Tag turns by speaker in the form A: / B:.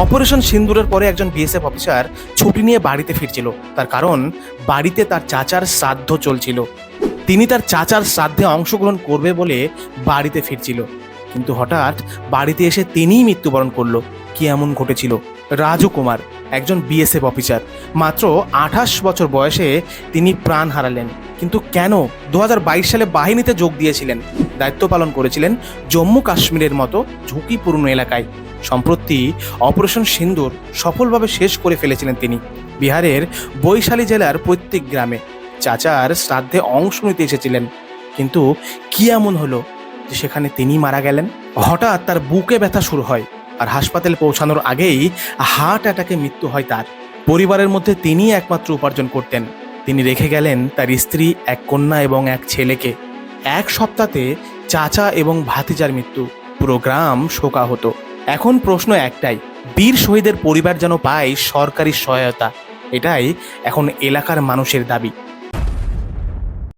A: Operation সিন্দুরের পরে একজন BSF officer ছুটি নিয়ে বাড়িতে ফিরছিল। তার কারণ, বাড়িতে তার চাচার শ্রাদ্ধ চলছিল। তিনি তার চাচার শ্রাদ্ধে অংশগ্রহণ করবে বলে বাড়িতে ফিরছিল। কিন্তু হঠাৎ বাড়িতে এসে তিনিই মৃত্যুবরণ করল। কি এমন ঘটেছিল? রাজু কুমার, একজন বিএসএফ অফিসার মাত্র আঠাশ বছর বয়সে তিনি প্রাণ হারালেন। কিন্তু কেন দু হাজার বাইশ সালে বাহিনীতে যোগ দিয়েছিলেন? দায়িত্ব পালন করেছিলেন জম্মু কাশ্মীরের মতো ঝুঁকিপূর্ণ এলাকায়। সম্প্রতি অপারেশন সিন্দুর সফলভাবে শেষ করে ফেলেছিলেন তিনি। বিহারের বৈশালী জেলার প্রত্যেক গ্রামে চাচার শ্রাদ্ধে অংশ নিতে এসেছিলেন। কিন্তু কি এমন হলো যে সেখানে তিনি মারা গেলেন? হঠাৎ তার বুকে ব্যথা শুরু হয় আর হাসপাতালে পৌঁছানোর আগেই হার্ট অ্যাটাকে মৃত্যু হয় তার। পরিবারের মধ্যে তিনিই একমাত্র উপার্জন করতেন। তিনি রেখে গেলেন তার স্ত্রী, এক কন্যা এবং এক ছেলেকে। এক সপ্তাহে চাচা এবং ভাতিজার মৃত্যু। পুরো গ্রাম শোকা হতো এখন প্রশ্ন একটাই, বীর শহীদের পরিবার যেন পায় সরকারি সহায়তা? এটাই এখন এলাকার মানুষের দাবি।